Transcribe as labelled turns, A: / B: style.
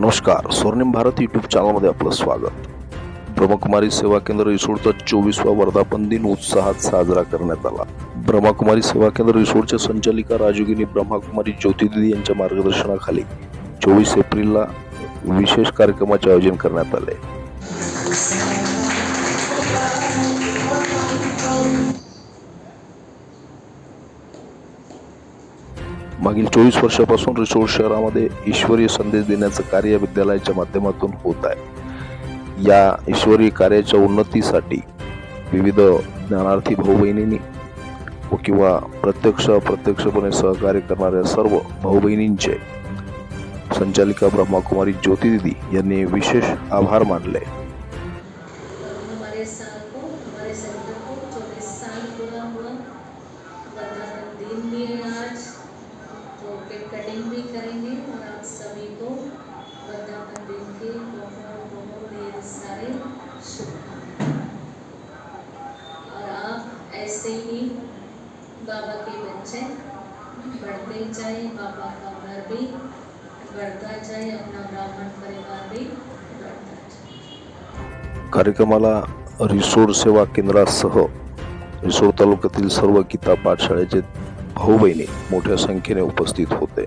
A: नमस्कार. स्वर्णिम भारत यूट्यूब चॅनलमध्ये आपलं स्वागत. ब्रह्मकुमारी सेवा केंद्र रिसोडचा चोवीसवा वर्धापन दिन उत्साहात साजरा करण्यात आला. ब्रह्मकुमारी सेवा केंद्र रिसोडच्या संचालिका राजयोगिनी ब्रह्मकुमारी ज्योतिदिदी यांच्या मार्गदर्शनाखाली चोवीस एप्रिलला विशेष कार्यक्रमाचे आयोजन करण्यात आले. मागील चोवीस वर्षापासून रिसोड शहरामध्ये ईश्वरीय संदेश देण्याचं कार्य विद्यालयाच्या माध्यमातून होत आहे. या ईश्वरीय कार्याच्या उन्नतीसाठी विविध ज्ञानार्थी भाऊ बहिणींनी व किंवा प्रत्यक्ष अप्रत्यक्षपणे सहकार्य करणाऱ्या सर्व भाऊ बहिणींचे संचालिका ब्रह्माकुमारी ज्योतिदिदी यांनी विशेष आभार मानले.
B: हमारे साल को हमारे सेंटर को चौबीस साल पूरा हुआ केक कटिंग भी करेंगे और आप सभी को वर्धापन दिन बहुत बहुत ढेर सारे शुभकामनाएँ। और आप ऐसे ही बाबा के बच्चे बढ़ते जाए, बाबा का घर भी बढ़ता जाए, अपना ब्राह्मण परिवार भी
A: कार्यक्रमाला रिसोड सेवा केंद्रासह रिसोड तालुक्यातील सर्व गीता पाठशाळेचे भाऊ बहिणी मोठ्या संख्येने उपस्थित होते.